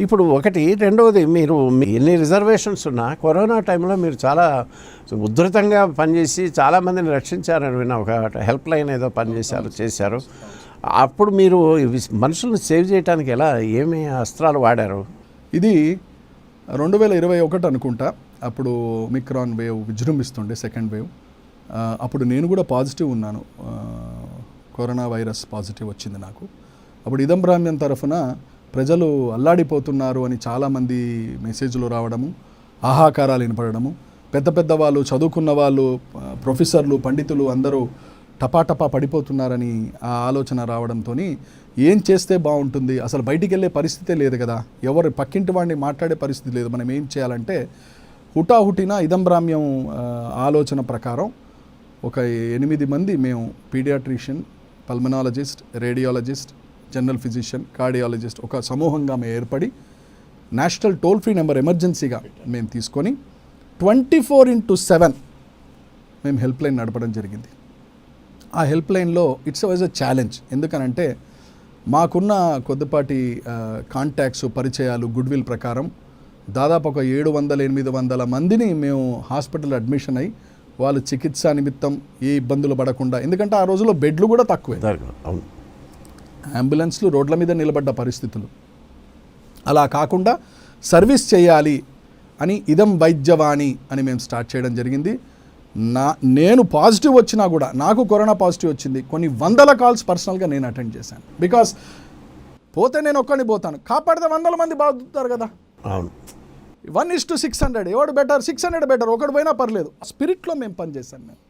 ఇప్పుడు ఒకటి రెండవది మీరు ఎన్ని రిజర్వేషన్స్ ఉన్నా కరోనా టైంలో మీరు చాలా ఉధృతంగా పనిచేసి చాలామందిని రక్షించారని విన్నా ఒక హెల్ప్ లైన్ ఏదో పనిచేశారు చేశారు. అప్పుడు మీరు మనుషులను సేవ్ చేయడానికి ఎలా ఏమి అస్త్రాలు వాడారు? ఇది రెండు వేల ఇరవై ఒకటి అనుకుంటా. అప్పుడు మిక్రాన్ వేవ్ విజృంభిస్తుండే సెకండ్ వేవ్. అప్పుడు నేను కూడా పాజిటివ్ ఉన్నాను. కరోనా వైరస్ పాజిటివ్ వచ్చింది నాకు. అప్పుడు ఇదంబ్రాహ్మణ్యం తరఫున ప్రజలు అల్లాడిపోతున్నారు అని చాలామంది మెసేజ్లు రావడము ఆహాకారాలు వినపడము పెద్ద పెద్ద వాళ్ళు చదువుకున్న వాళ్ళు ప్రొఫెసర్లు పండితులు అందరూ టపాటపా పడిపోతున్నారని ఆ ఆలోచన రావడంతో ఏం చేస్తే బాగుంటుంది? అసలు బయటికి వెళ్ళే పరిస్థితే లేదు కదా. ఎవరు పక్కింటి వాడిని మాట్లాడే పరిస్థితి లేదు. మనం ఏం చేయాలంటే హుటాహుటిన ఇదంబ్రామ్యం ఆలోచన ప్రకారం ఒక ఎనిమిది మంది మేము pediatrician pulmonologist radiologist general physician cardiologist ఒక సమూహంగా మేము ఏర్పడి నేషనల్ టోల్ ఫ్రీ నెంబర్ ఎమర్జెన్సీగా మేము తీసుకొని ట్వంటీ ఫోర్ ఇంటూ సెవెన్ మేము హెల్ప్ లైన్ నడపడం జరిగింది. ఆ హెల్ప్ లైన్లో ఇట్స్ వాజ్ అ ఛాలెంజ్. ఎందుకనంటే మాకున్న కొద్దిపాటి కాంటాక్ట్స్ పరిచయాలు గుడ్ విల్ ప్రకారం దాదాపు ఒక ఏడు వందల ఎనిమిది వందల మందిని మేము హాస్పిటల్ అడ్మిషన్ అయ్యి వాళ్ళు చికిత్స నిమిత్తం ఏ ఇబ్బందులు పడకుండా ఎందుకంటే ఆ రోజుల్లో బెడ్లు కూడా తక్కువే. అవును. అంబులెన్స్లు రోడ్ల మీద నిలబడ్డ పరిస్థితులు. అలా కాకుండా సర్వీస్ చేయాలి అని ఇదం వైద్యవాణి అని మేము స్టార్ట్ చేయడం జరిగింది. నా నేను పాజిటివ్ వచ్చినా కూడా నాకు కరోనా పాజిటివ్ వచ్చింది కొన్ని వందల కాల్స్ పర్సనల్గా నేను అటెండ్ చేశాను. బికాస్ పోతే నేను ఒక్కడిని పోతాను. కాపాడితే వందల మంది బాగుతారు కదా. అవును. One is to six hundred. ఎవడు బెటర్? Six hundred better. ఒకడు పోయినా పర్లేదు. స్పిరిట్లో మేము పనిచేశాను మేము.